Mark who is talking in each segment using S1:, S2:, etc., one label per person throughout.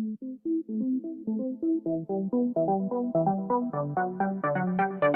S1: Thank you.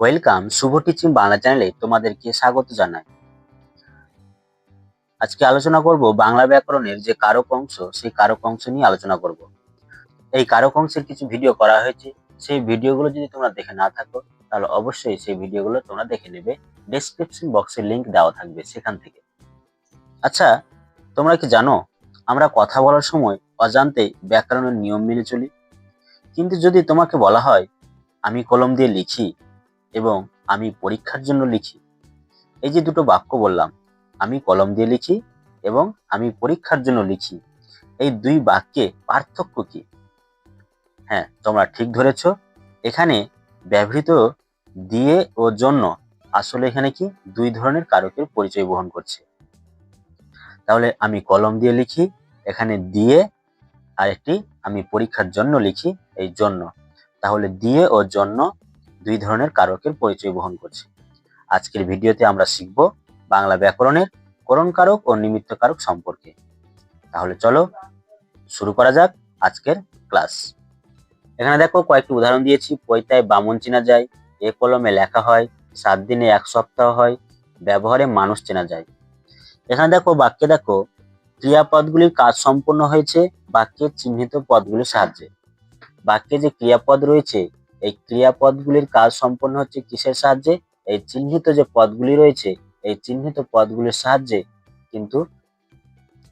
S1: Welcome, Shubho teaching Bangla চ্যানেলে তোমাদেরকে স্বাগত জানাই। আজকে আলোচনা করব বাংলা ব্যাকরণের যে কারক অংশ, সেই কারক অংশ নিয়ে আলোচনা করব। এই কারক অংশের কিছু ভিডিও করা হয়েছে, সেই ভিডিওগুলো যদি তোমরা দেখে না থাকো, তাহলে অবশ্যই সেই ভিডিওগুলো তোমরা দেখে নেবে। ডেসক্রিপশন বক্সের লিংক দেওয়া থাকবে সেখান থেকে। আচ্ছা তোমরা কি জানো, আমরা কথা বলার সময় অজান্তেই ব্যাকরণের নিয়ম মেনে চলি? কিন্তু যদি তোমাকে বলা হয়, আমি কলম দিয়ে লিখি এবং আমি পরীক্ষার জন্য লিখি। এই যে দুটো বাক্য বললাম, আমি কলম দিয়ে লিখি এবং আমি পরীক্ষার জন্য লিখি। এই দুই বাক্যে পার্থক্য কি? হ্যাঁ তোমরা ঠিক ধরেছ। এখানে ব্যবহৃত দিয়ে ও জন্য আসলে এখানে কি? দুই ধরনের কারকের পরিচয় বহন করছে। তাহলে আমি কলম দিয়ে লিখি, এখানে দিয়ে আর একটি আমি পরীক্ষার জন্য লিখি, এই জন্য। তাহলে দিয়ে ও জন্য দুই ধরনের কারকের পরিচয় বহন করছে। আজকের ভিডিওতে আমরা শিখব বাংলা ব্যাকরণের করণ কারক ও নিমিত্ত কারক সম্পর্কে। তাহলে চলো শুরু করা যাক আজকের ক্লাস। এখানে দেখো কয়েকটি উদাহরণ দিয়েছি। পৈতায় বামন চেনা যায়, এ কলমে লেখা হয়, সাত দিনে এক সপ্তাহ হয়, ব্যবহারে মানুষ চেনা যায়। এখানে দেখো বাক্যে দেখো, ক্রিয়াপদগুলির কাজ সম্পন্ন হয়েছে বাক্যের চিহ্নিত পদগুলির সাহায্যে। বাক্যে যে ক্রিয়াপদ রয়েছে এই ক্রিয়াপদগুলির কাজ সম্পন্ন হচ্ছে কিসের সাহায্যে? এই চিহ্নিত যে পদগুলি রয়েছে, এই চিহ্নিত পদগুলির সাহায্যে কিন্তু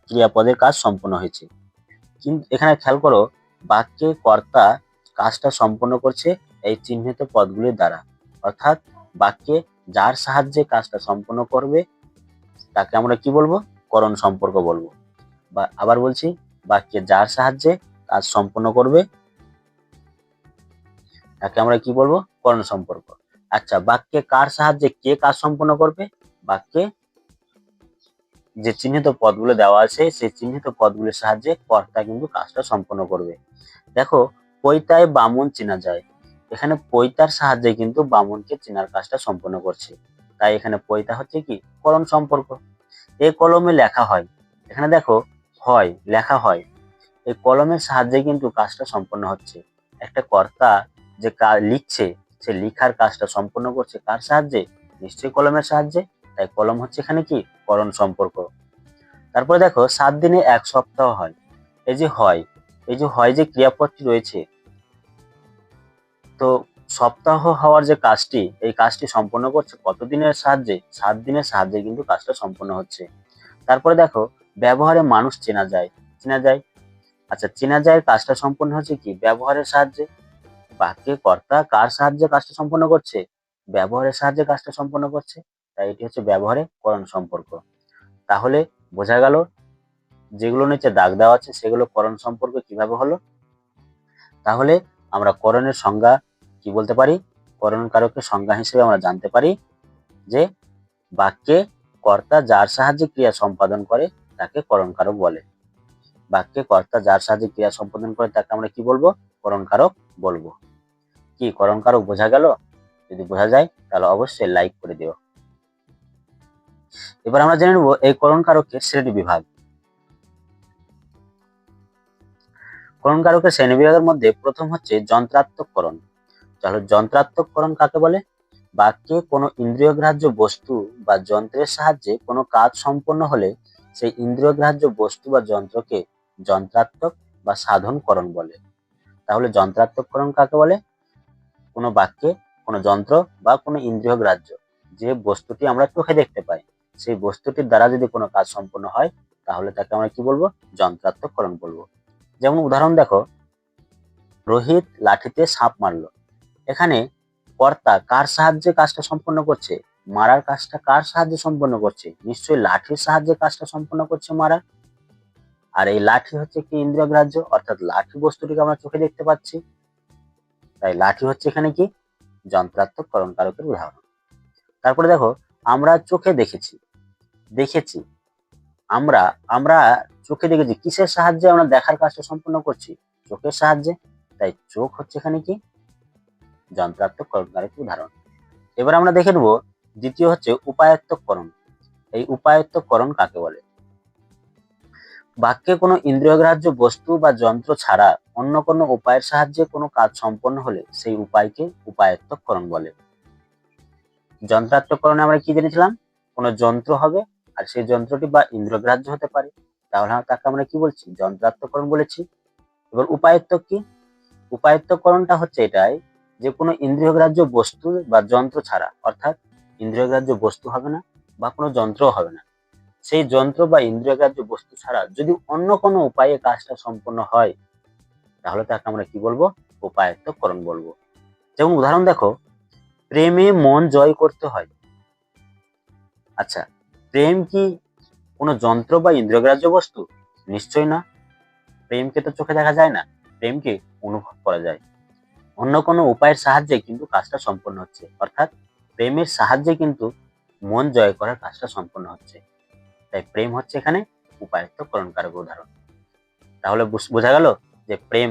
S1: ক্রিয়াপদের কাজ সম্পন্ন হয়েছে। কিন্তু এখানে খেয়াল করো, বাক্যে কর্তা কাজটা সম্পন্ন করছে এই চিহ্নিত পদগুলির দ্বারা। অর্থাৎ বাক্যে যার সাহায্যে কাজটা সম্পন্ন করবে, তাকে আমরা কি বলব? করণ সম্পর্ক বলব। বা আবার বলছি, বাক্যে যার সাহায্যে কাজ সম্পন্ন করবে তাকে আমরা কি বলব? করণ সম্পর্ক। আচ্ছা বাক্যে কার সাহায্যে কে কাজ সম্পন্ন করবে? বাক্যে যে চিহ্নিত পদগুলো দেওয়া আছে, সেই চিহ্নিত পদগুলোর সাহায্যে কর্তা কিন্তু কাজটা সম্পন্ন করবে। দেখো, পৈতায় বামন চেনা যায়। এখানে পৈতার সাহায্যে কিন্তু বামনকে চেনার কাজটা সম্পন্ন করছে। তাই এখানে পৈতা হচ্ছে কি? করণ সম্পর্ক। এই কলমে লেখা হয়। এখানে দেখো, হয়, লেখা হয়। এই কলমের সাহায্যে কিন্তু কাজটা সম্পন্ন হচ্ছে। একটা কর্তা যে লিখছে, সে লিখার কাজটা সম্পন্ন করছে কার সাহায্যে? নিশ্চয়ই কলমের সাহায্যে। তাই কলম হচ্ছে এখানে কি? করণ সম্পর্ক। তারপরে দেখো, সাত দিনে এক সপ্তাহ হয়। এই যে হয়, এই যে হয় যে ক্রিয়াপদটি রয়েছে, তো সপ্তাহ হওয়ার যে কাজটি, এই কাজটি সম্পন্ন করছে কত দিনের সাহায্যে? সাত দিনের সাহায্যে কিন্তু কাজটা সম্পন্ন হচ্ছে। তারপরে দেখো, ব্যবহারে মানুষ চেনা যায়। চেনা যায়? আচ্ছা চেনা যায় কাজটা সম্পন্ন হচ্ছে কি? ব্যবহারের সাহায্যে। বাক্যে কর্তা কার সাহায্যে কাজটা সম্পন্ন করছে? ব্যবহারের সাহায্যে কাজটা সম্পন্ন করছে। তাই এটি হচ্ছে ব্যবহারে করণ সম্পর্ক। তাহলে বোঝা গেল যেগুলো নিচে দাগ দেওয়া আছে, সেগুলো করণ সম্পর্ক কীভাবে হলো? তাহলে আমরা করণের সংজ্ঞা কি বলতে পারি? করণ কারকের সংজ্ঞা হিসেবে আমরা জানতে পারি যে বাক্যে কর্তা যার সাহায্যে ক্রিয়া সম্পাদন করে, তাকে করণ কারক বলে। বাক্যে কর্তা যার সাহায্যে ক্রিয়া সম্পাদন করে, তাকে আমরা কি বলব? করণ কারক বলব। কি করণ কারক বোঝা গেল? যদি বোঝা যায়, তাহলে অবশ্যই লাইক করে দিও। এবার আমরা জেনে নেব, এই করণ কারকের শ্রেণি বিভাগ। করণ কারকের শ্রেণি বিভাগের মধ্যে প্রথম হচ্ছে যন্ত্রাত্মক করণ। তাহলে যন্ত্রাত্মক করণ কাকে বলে? বাক্যে কোনো ইন্দ্রিয়গ্রাহ্য বস্তু বা যন্ত্রের সাহায্যে কোনো কাজ সম্পন্ন হলে সেই ইন্দ্রিয়গ্রাহ্য বস্তু বা যন্ত্রকে যন্ত্রাত্মক বা সাধনকরণ বলে। তাহলে যন্ত্রাত্মকরণ কাকে বলে? কোনো বাক্যে, কোনো যন্ত্র বা কোনো ইন্দ্রিয় গ্রাহ্য যে বস্তুটি আমরা চোখে দেখতে পাই, সেই বস্তুটির দ্বারা যদি কোনো কাজ সম্পন্ন হয়, তাহলে তাকে আমরা কি বলব? যন্ত্রাত্মকরণ বলব। যেমন উদাহরণ দেখো, রোহিত লাঠিতে সাপ মারলো। এখানে কর্তা কার সাহায্যে কাজটা সম্পন্ন করছে? মারার কাজটা কার সাহায্যে সম্পন্ন করছে? নিশ্চয়ই লাঠির সাহায্যে কাজটা সম্পন্ন করছে মারা। আর এই লাঠি হচ্ছে একটি ইন্দ্রিয় গ্রাহ্য অর্থাৎ লাঠি বস্তুটিকে আমরা চোখে দেখতে পাচ্ছি। তাই লাঠি হচ্ছে এখানে কি? যন্ত্রাত্মক করণ কারকের উদাহরণ। তারপরে দেখো, আমরা চোখে দেখেছি। দেখেছি। আমরা আমরা চোখে দেখেছি। কিসের সাহায্যে আমরা দেখার কাজটা সম্পূর্ণ করছি? চোখের সাহায্যে। তাই চোখ হচ্ছে এখানে কি? যন্ত্রাত্মক করণকারকের উদাহরণ। এবার আমরা দেখে নেব, দ্বিতীয় হচ্ছে উপায়ত্তকরণ এই উপায়ত্তকরণ কাকে বলে? বাক্যে কোনো ইন্দ্রিয়গ্রাহ্য বস্তু বা যন্ত্র ছাড়া অন্য কোনো উপায়ের সাহায্যে কোনো কাজ সম্পন্ন হলে সেই উপায়কে উপায়ত্তকরণ বলে। যন্ত্রাত্মকরণে আমরা কি জেনেছিলাম? কোনো যন্ত্র হবে আর সেই যন্ত্রটি বা ইন্দ্রগ্রাহ্য হতে পারে। তাহলে তাকে আমরা কি বলছি? যন্ত্রাত্মকরণ বলেছি। এবার উপায়ত্তক কি? উপায়ত্তকরণটা হচ্ছে এটাই যে কোনো ইন্দ্রিয়গ্রাহ্য বস্তু বা যন্ত্র ছাড়া, অর্থাৎ ইন্দ্রিয়গ্রাহ্য বস্তু হবে না বা কোনো যন্ত্রও হবে না। সেই যন্ত্র বা ইন্দ্রিয়গ্রাহ্য বস্তু ছাড়া যদি অন্য কোনো উপায়ে কাজটা সম্পন্ন হয় তাহলে তাকে আমরা কি বলব? উপায়ত্তকরণ বলব। যেমন উদাহরণ দেখো, প্রেমে মন জয় করতে হয়। আচ্ছা প্রেম কি কোনো যন্ত্র বা ইন্দ্রিয়গ্রাহ্য বস্তু? নিশ্চয় না। প্রেমকে তো চোখে দেখা যায় না, প্রেমকে অনুভব করা যায়। অন্য কোনো উপায়ের সাহায্যে কিন্তু কাজটা সম্পন্ন হচ্ছে। অর্থাৎ প্রেমের সাহায্যে কিন্তু মন জয় করার কাজটা সম্পন্ন হচ্ছে। তাই প্রেম হচ্ছে এখানে উপায়ত্তকরণ কারক উদাহরণ। তাহলে বোঝা গেল? যে প্রেম,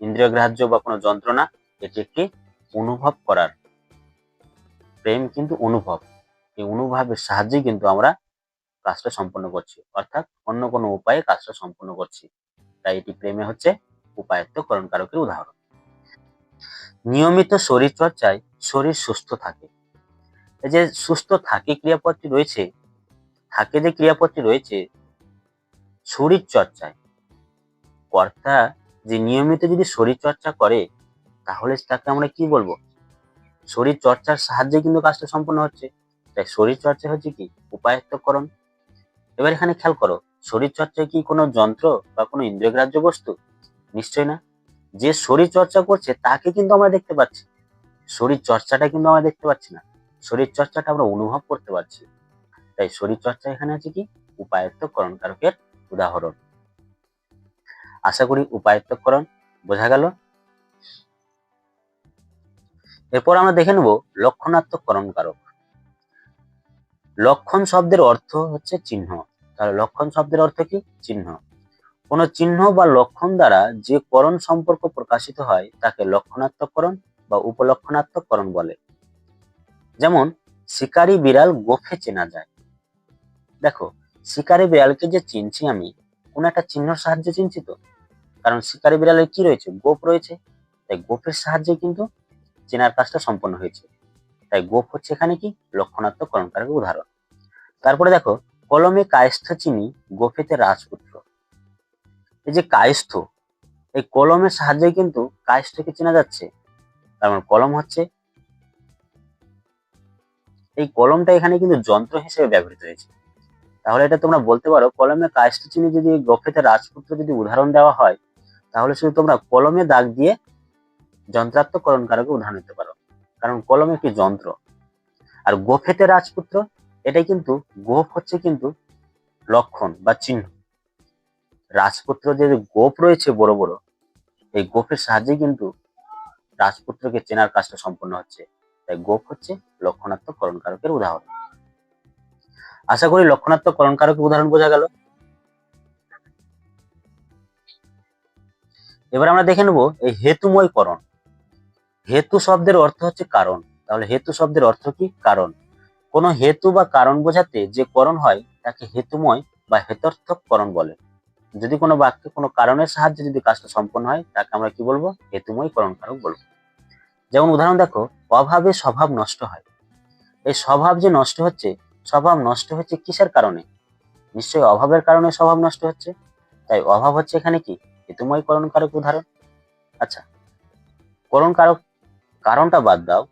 S1: ইন্দ্রিয় গ্রাহ্য বা কোনো যন্ত্রণা, এটি একটি অনুভব করার। প্রেম কিন্তু অনুভব। এই অনুভবের সাহায্যে কিন্তু আমরা কাজটা সম্পন্ন করছি। অর্থাৎ অন্য কোনো উপায়ে কাজটা সম্পন্ন করছি। তাই এটি প্রেমে হচ্ছে উপায়ত্তকরণ কারকের উদাহরণ। নিয়মিত শরীর চর্চায় শরীর সুস্থ থাকে। এই যে সুস্থ থাকে ক্রিয়াপদটি রয়েছে, থাকে যে ক্রিয়াপদটি রয়েছে শরীর চর্চায় কর্তা যে নিয়মিত যদি শরীর চর্চা করে, তাহলে তাকে আমরা কি বলব? শরীর চর্চার সাহায্যে কিন্তু কাজটা সম্পন্ন হচ্ছে। তাই শরীর চর্চা হচ্ছে কি? উপায়ত্তকরণ। এবার এখানে খেয়াল করো শরীর চর্চায় কি কোনো যন্ত্র বা কোনো ইন্দ্রিয়গ্রাহ্য বস্তু? নিশ্চয় না। যে শরীর চর্চা করছে, তাকে কিন্তু আমরা দেখতে পাচ্ছি। শরীর চর্চাটা কিন্তু আমরা দেখতে পাচ্ছি না। শরীর চর্চাটা আমরা অনুভব করতে পারছি। তাই শরীর চর্চা এখানে আছে কি? উপায়ত্তকরণ কারকের উদাহরণ। আশা করি উপায়ত্তকরণ বোঝা গেল? এরপর আমরা দেখে নেব লক্ষণাত্মকরণ কারক লক্ষণ শব্দের অর্থ হচ্ছে চিহ্ন। তাহলে লক্ষণ শব্দের অর্থ কি? চিহ্ন। কোন চিহ্ন বা লক্ষণ দ্বারা যে করণ সম্পর্ক প্রকাশিত হয়, তাকে লক্ষণাত্মকরণ বা উপলক্ষণাত্মকরণ বলে। যেমন, শিকারী বিড়াল গোফে চেনা যায়। দেখো, শিকারি বিড়ালকে যে চিনছি আমি, কোন একটা চিহ্নর সাহায্যে চিনছি তো? কারণ শিকারি বিড়ালের কি রয়েছে? গোপ রয়েছে। তাই গোপের সাহায্যে কিন্তু চেনার কাজটা সম্পন্ন হয়েছে। তাই গোপ হচ্ছে এখানে কি? লক্ষণাত্মক করণকারক উদাহরণ। তারপরে দেখো, কলমে কায়স্থ চিনি গোফেতে রাজপুত্র। এই যে কায়স্থ, এই কলমের সাহায্যে কিন্তু কায়স্থকে চেনা যাচ্ছে। কারণ কলম হচ্ছে এই কলমটা এখানে কিন্তু যন্ত্র হিসেবে ব্যবহৃত হয়েছে। তাহলে এটা তোমরা বলতে পারো, কলমে কায়স্থ চিনি যদি গোফেতে রাজপুত্র যদি উদাহরণ দেওয়া হয় তাহলে শুধু তোমরা কলমে দাগ দিয়ে যন্ত্রাত্মকরণ কারকে উদাহরণ দিতে পারো। কারণ কলম একটি যন্ত্র। আর গোফেতে রাজপুত্র, এটাই কিন্তু, গোফ হচ্ছে কিন্তু লক্ষণ বা চিহ্ন। রাজপুত্র যে গোপ রয়েছে বড় বড়, এই গোফের সাহায্যে কিন্তু রাজপুত্রকে চেনার কাজটা সম্পন্ন হচ্ছে। তাই গোপ হচ্ছে লক্ষণাত্মক করণ কারকের উদাহরণ। আশা করি লক্ষণাত্মক করণ কারকের উদাহরণ বোঝা গেল। এবার আমরা দেখে নেব এই হেতুময় করণ হেতু শব্দের অর্থ হচ্ছে কারণ। তাহলে হেতু শব্দের অর্থ কি? কারণ। কোনো হেতু বা কারণ বোঝাতে যে করণ হয়, তাকে হেতুময় বা হেতর্থক করণ বলে। যদি কোনো বাক্যে কোনো কারণের সাহায্যে যদি কাজটা সম্পন্ন হয়, তাকে আমরা কি বলব? হেতুময় করণ কারক বলব। যেমন উদাহরণ দেখো, অভাবে স্বভাব নষ্ট হয়। এই স্বভাব যে নষ্ট হচ্ছে, স্বভাব নষ্ট হচ্ছে কিসের কারণে? নিশ্চয়ই অভাবের কারণে স্বভাব নষ্ট হচ্ছে। তাই অভাব হচ্ছে এখানে কি? হেতুময় করণ কারক উদাহরণ? আচ্ছা করণ কারক কারণটা বাদ দাও।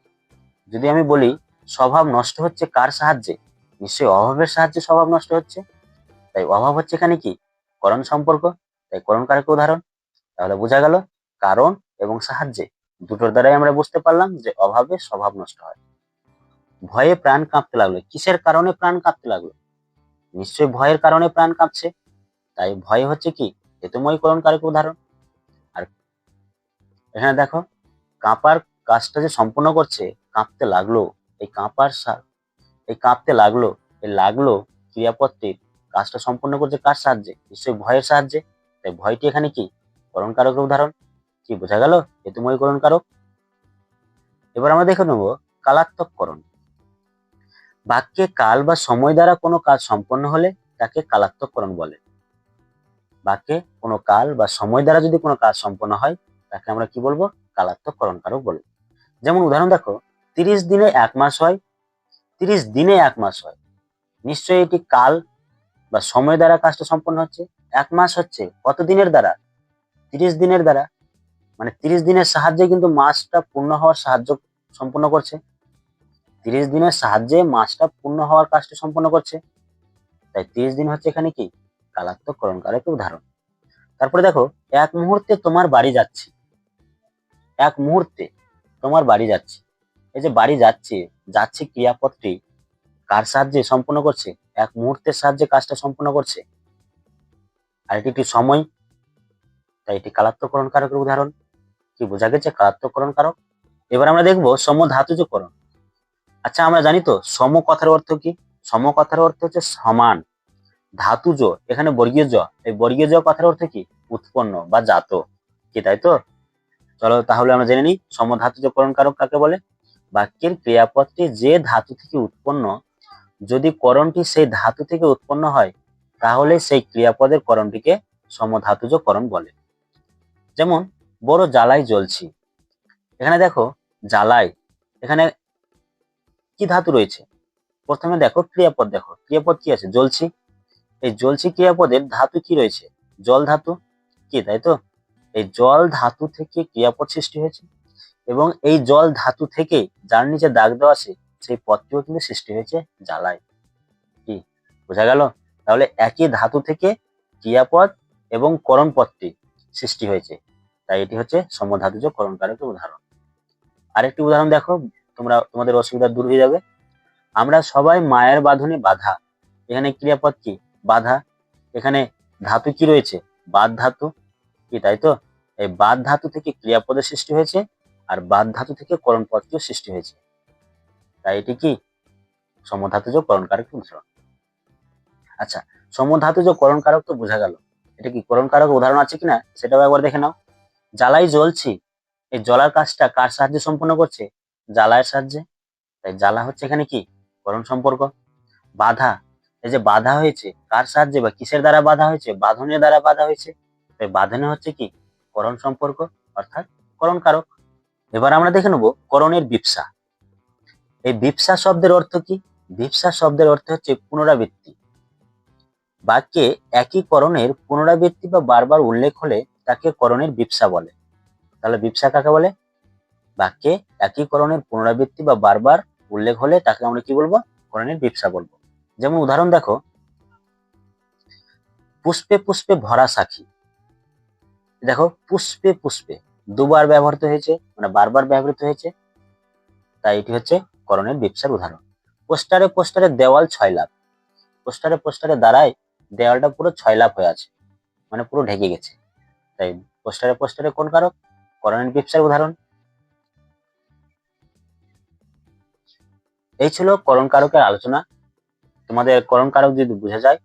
S1: যদি আমি বলি, স্বভাব নষ্ট হচ্ছে কার সাহায্যে? নিশ্চয়ই অভাবের সাহায্যে স্বভাব নষ্ট হচ্ছে। তাই অভাব হচ্ছে এখানে কি? করণ সম্পর্ক। তাই করণ কারক উদাহরণ। তাহলে বোঝা গেল, কারণ এবং সাহায্যে দুটোর দ্বারাই আমরা বুঝতে পারলাম যে অভাবে স্বভাব নষ্ট হয়। ভয়ে প্রাণ কাঁপতে লাগল। কিসের কারণে প্রাণ কাঁপতে লাগল? নিশ্চয়ই ভয়ের কারণে প্রাণ কাঁপছে। তাই ভয় হচ্ছে কি? হেতুময়করণ কারক উদাহরণ। আর এখানে দেখো, কাঁপার কাজটা যে সম্পূর্ণ করছে, কাঁপতে লাগল, এই কাঁপার এই কাঁপতে লাগল, এই লাগল ক্রিয়াপদটির কাজটা সম্পূর্ণ করছে কার সাহায্যে? নিশ্চয়ই ভয়ের সাহায্যে। তাই ভয়টি এখানে কি? করণ উদাহরণ। কি, বোঝা গেল? হেতুময়করণ কারক এবার আমরা দেখে নেব কালাত্মককরণ বাক্যে কাল বা সময় দ্বারা কোনো কাজ সম্পন্ন হলে তাকে কালাত্মককরণ বলে। বাক্যে কোনো কাল বা সময় দ্বারা যদি কোনো কাজ সম্পন্ন হয়, তাকে আমরা কি বলব? কালাত্মককরণ কারক বলব যেমন উদাহরণ দেখো, তিরিশ দিনে এক মাস হয়, তিরিশ দিনে এক মাস হয়। নিশ্চয়ই এটি কাল বা সময় দ্বারা কাজটা সম্পন্ন হচ্ছে। এক মাস হচ্ছে কত দিনের দ্বারা? তিরিশ দিনের দ্বারা। মানে তিরিশ দিনের সাহায্যে কিন্তু মাসটা পূর্ণ হওয়ার সাহায্য সম্পন্ন করছে। তিরিশ দিনের সাহায্যে মাসটা পূর্ণ হওয়ার কাজটা সম্পন্ন করছে। তাই তিরিশ দিন হচ্ছে এখানে কি? কালাত্মকরণ কারক উদাহরণ তারপরে দেখো, এক মুহূর্তে তোমার বাড়ি যাচ্ছি। এক মুহূর্তে তোমার বাড়ি যাচ্ছি। এই যে বাড়ি যাচ্ছে যাচ্ছে ক্রিয়াপদটি কার সাহায্যে সম্পূর্ণ করছে? এক মুহূর্তের সাহায্যে কাজটা সম্পূর্ণ করছে। আর এটি একটি সময়, তাই এটি কালাত্মকরণ কারকের উদাহরণ কি বোঝা গেছে? কালাত্মকরণ কারক। এবার আমরা দেখব সমধাতুজকরণ আচ্ছা আমরা জানি তো সম কথার অর্থ কি? সম কথার অর্থ হচ্ছে সমান। ধাতুজ এখানে বর্গীয় জ। এই বর্গীয় জ কথার অর্থ কি? উৎপন্ন বা জাত। কি তাই তো? চলো তাহলে আমরা জেনে নিই সমধাতুজকরণ কারক কাকে বলে? বাক্যের ক্রিয়াপদটি যে ধাতু থেকে উৎপন্ন, যদি করণটি সেই ধাতু থেকে উৎপন্ন হয়, তাহলে সেই ক্রিয়াপদের করণটিকে সমধাতুজ করণ বলে। যেমন, বড় জ্বালায় জ্বলছি। এখানে দেখো জ্বালায় এখানে কি ধাতু রয়েছে? প্রথমে দেখো, ক্রিয়াপদ দেখো। ক্রিয়াপদ কি আছে? জ্বলছি। এই জ্বলছি ক্রিয়াপদের ধাতু কি রয়েছে? জল ধাতু? কি, তাই তো? এই জল ধাতু থেকে ক্রিয়াপদ সৃষ্টি হয়েছে এবং এই জল ধাতু থেকে যার নিচে দাগ দেওয়া আছে, সেই পদটিও কিন্তু সৃষ্টি হয়েছে জ্বালায়। কি, বোঝা গেল? তাহলে একই ধাতু থেকে ক্রিয়াপদ এবং করণ পদটি সৃষ্টি হয়েছে। তাই এটি হচ্ছে সমধাতুজ কারকের উদাহরণ। আরেকটি উদাহরণ দেখো, তোমরা, তোমাদের অসুবিধা দূর হয়ে যাবে। আমরা সবাই মায়ের বাঁধনে বাধা। এখানে ক্রিয়াপদ কি? বাধা। এখানে ধাতু কি রয়েছে? বাদ ধাতু। কি তাই তো? এই বাদ ধাতু থেকে ক্রিয়াপদের সৃষ্টি হয়েছে আর বাদ ধাতু থেকে করণ পদটিও সৃষ্টি হয়েছে। তাই এটি কি? সমধাতুজ করণ কারক উদাহরণ আচ্ছা সমধাতুজ করণ কারক তো বোঝা গেল। এটা কি করণ কারক উদাহরণ আছে কিনা সেটাও একবার দেখে নাও। জ্বালাই জ্বলছি। এই জ্বলার কাজটা কার সাহায্যে সম্পন্ন করছে? জ্বালায়ের সাহায্যে। তাই জ্বালা হচ্ছে এখানে কি? করণ সম্পর্ক। বাধা। এই যে বাধা হয়েছে, কার সাহায্যে বা কিসের দ্বারা বাধা হয়েছে? বাঁধনের দ্বারা বাধা হয়েছে। তাই বাঁধনে হচ্ছে কি? করণ সম্পর্ক, অর্থাৎ করণ কারক। এবার আমরা দেখে নেব করণের বিপসা। এই বিপসা শব্দের অর্থ কি? বিপসা শব্দের অর্থ হচ্ছে পুনরাবৃত্তি। বাক্যে একই করণের পুনরাবৃত্তি বা বারবার উল্লেখ হলে তাকে করণের বিপসা বলে। তাহলে বিপসা কাকে বলে? বাক্যে একই করণের পুনরাবৃত্তি বা বারবার উল্লেখ হলে তাকে আমরা কি বলব? করণের বিপসা বলব। যেমন উদাহরণ দেখো। পুষ্পে পুষ্পে ভরা সাক্ষী দেখো, পুষ্পে পুষ্পে দুবার ব্যবহৃত হয়েছে মানে বারবার ব্যবহৃত হয়েছে। তাই এটি হচ্ছে করণের বিপসার উদাহরণ। পোস্টারে পোস্টারে দেওয়াল ছয় লাভ পোস্টারে পোস্টারে দ্বারাই দেওয়ালটা পুরো ছয় লাভ হয়ে আছে মানে পুরো ঢেকে গেছে। তাই পোস্টারে পোস্টারে কোন কারক? করণের বিপসার উদাহরণ। এই ছিল করণ কারকের আলোচনা। তোমাদের করণ কারক যদি বোঝা যায়,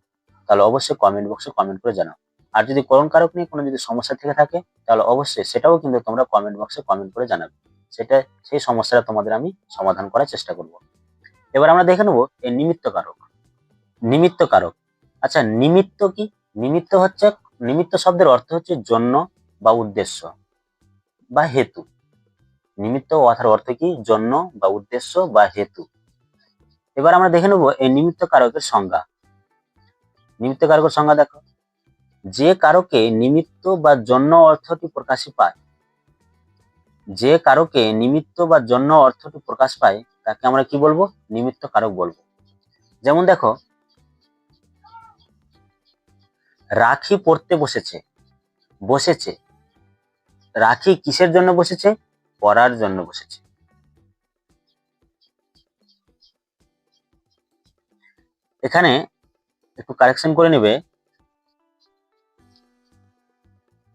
S1: তাহলে অবশ্যই কমেন্ট বক্সে কমেন্ট করে জানাও। আর যদি করণ কারক নিয়ে কোনো যদি সমস্যা থেকে থাকে, তাহলে অবশ্যই সেটাও কিন্তু তোমরা কমেন্ট বক্সে কমেন্ট করে জানাবে। সেটা, সেই সমস্যাটা তোমাদের আমি সমাধান করার চেষ্টা করব। এবার আমরা দেখে নেব এই নিমিত্ত কারক নিমিত্ত কারক আচ্ছা নিমিত্ত কি? নিমিত্ত হচ্ছে, নিমিত্ত শব্দের অর্থ হচ্ছে জন্য বা উদ্দেশ্য বা হেতু। নিমিত্ত কথার অর্থ কি? জন্য বা উদ্দেশ্য বা হেতু। এবার আমরা দেখে নেব এই নিমিত্ত কারকের সংজ্ঞা। নিমিত্ত কারকের সংজ্ঞা দেখো। যে কারকে নিমিত্ত বা জন্য অর্থটি প্রকাশই পায়, যে কারকে নিমিত্ত বা জন্য অর্থটি প্রকাশ পায়, তাকে আমরা কি বলব? নিমিত্ত কারক বলব। যেমন দেখো, রাখি পড়তে বসেছে বসেছে। রাখি কিসের জন্য বসেছে? পড়ার জন্য বসেছে। এখানে একটু কারেকশন করে নেবে।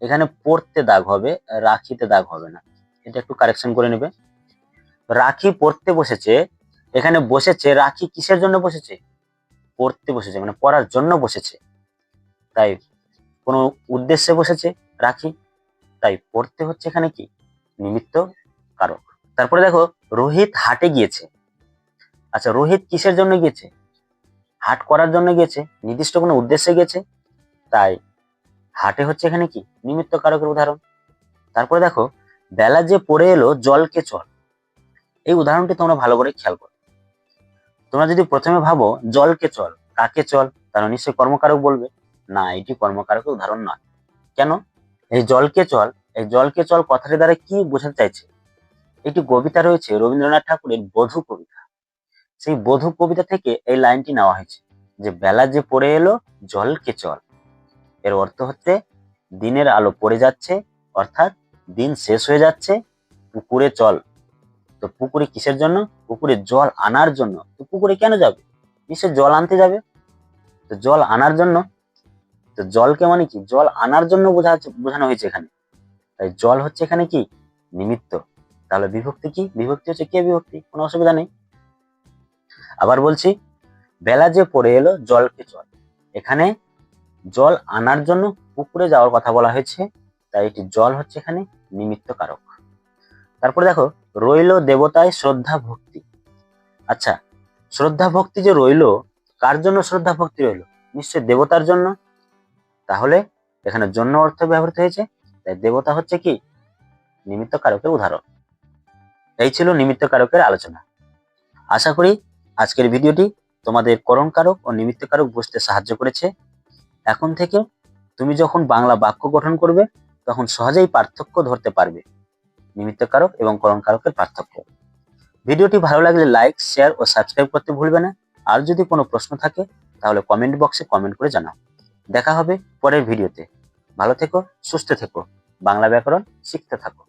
S1: এখানে পড়তে দাগ হবে, রাখিতে দাগ হবে না। এটা একটু কারেকশন করে নেবে। রাখি পড়তে বসেছে, এখানে বসেছে, রাখি কিসের জন্য বসেছে? পড়তে বসেছে মানে পড়ার জন্য বসেছে। তাই কোনো উদ্দেশ্যে বসেছে রাখি? তাই পড়তে হচ্ছে এখানে কি? নিমিত্ত কারক। তারপরে দেখো, রোহিত হাটে গিয়েছে। আচ্ছা রোহিত কিসের জন্য গিয়েছে? হাট করার জন্য গিয়েছে নির্দিষ্ট কোনো উদ্দেশ্যে গেছে, তাই হাটে হচ্ছে এখানে কি? নিমিত্ত কারকের উদাহরণ। তারপরে দেখো, বেলা যে পড়ে এলো জলকে চল। এই উদাহরণটি তোমরা ভালো করে খেয়াল করো। তোমরা যদি প্রথমে ভাবো জলকে চল, কাকে চল, তাহলে নিশ্চয়ই কর্মকারক বলবে, না, এটি কর্মকারকের উদাহরণ নয়। কেন? এই জলকে চল, এই জলকে চল কথাটি দ্বারা কি বোঝাতে চাইছে? একটি কবিতা রয়েছে, রবীন্দ্রনাথ ঠাকুরের বধূ কবিতা। সেই বধূ কবিতা থেকে এই লাইনটি নেওয়া হয়েছে যে, বেলা যে পড়ে এলো, জল জলকে চল। এর অর্থ হচ্ছে, দিনের আলো পড়ে যাচ্ছে, অর্থাৎ দিন শেষ হয়ে যাচ্ছে, পুকুরে চল। তো পুকুরে কিসের জন্য? পুকুরে জল আনার জন্য। তো পুকুরে কেন যাবে? নিশ্চয় জল আনতে যাবে। তো জল আনার জন্য, তো জলকে মানে কি? জল আনার জন্য বোঝা বোঝানো হয়েছে এখানে। তাই জল হচ্ছে এখানে কি? নিমিত্ত। তাহলে বিভক্তি কি? বিভক্তি হচ্ছে কে বিভক্তি? কোনো অসুবিধা নেই। আবার বলছি, বেলা যে পড়ে এলো, জলকে চল এখানে জল আনার জন্য পুকুরে যাওয়ার কথা বলা হয়েছে, তাই এটি জল হচ্ছে এখানে নিমিত্ত কারক। তারপরে দেখো, রইল দেবতায় শ্রদ্ধা ভক্তি। আচ্ছা শ্রদ্ধা ভক্তি যে রইল, কার জন্য শ্রদ্ধা ভক্তি রইল? নিশ্চয় দেবতার জন্য। তাহলে এখানে জন্য অর্থ ব্যবহৃত হয়েছে, তাই দেবতা হচ্ছে কি? নিমিত্ত কারকের উদাহরণ। এই ছিল নিমিত্ত কারকের আলোচনা। আশা করি আজকের ভিডিওটি তোমাদের করণ কারক ও নিমিত্ত কারক বুঝতে সাহায্য করেছে। এখন থেকে তুমি যখন বাংলা বাক্য গঠন করবে, তখন সহজেই পার্থক্য ধরতে পারবে। নিমিত্ত কারক এবং করণ কারকের পার্থক্য। ভিডিওটি ভালো লাগলে লাইক, শেয়ার ও সাবস্ক্রাইব করতে ভুলবে না। আর যদি কোনো প্রশ্ন থাকে, তাহলে কমেন্ট বক্সে কমেন্ট করে জানাও। দেখা হবে পরের ভিডিওতে। ভালো থেকো, সুস্থ থেকো। বাংলা ব্যাকরণ শিখতে থাকো।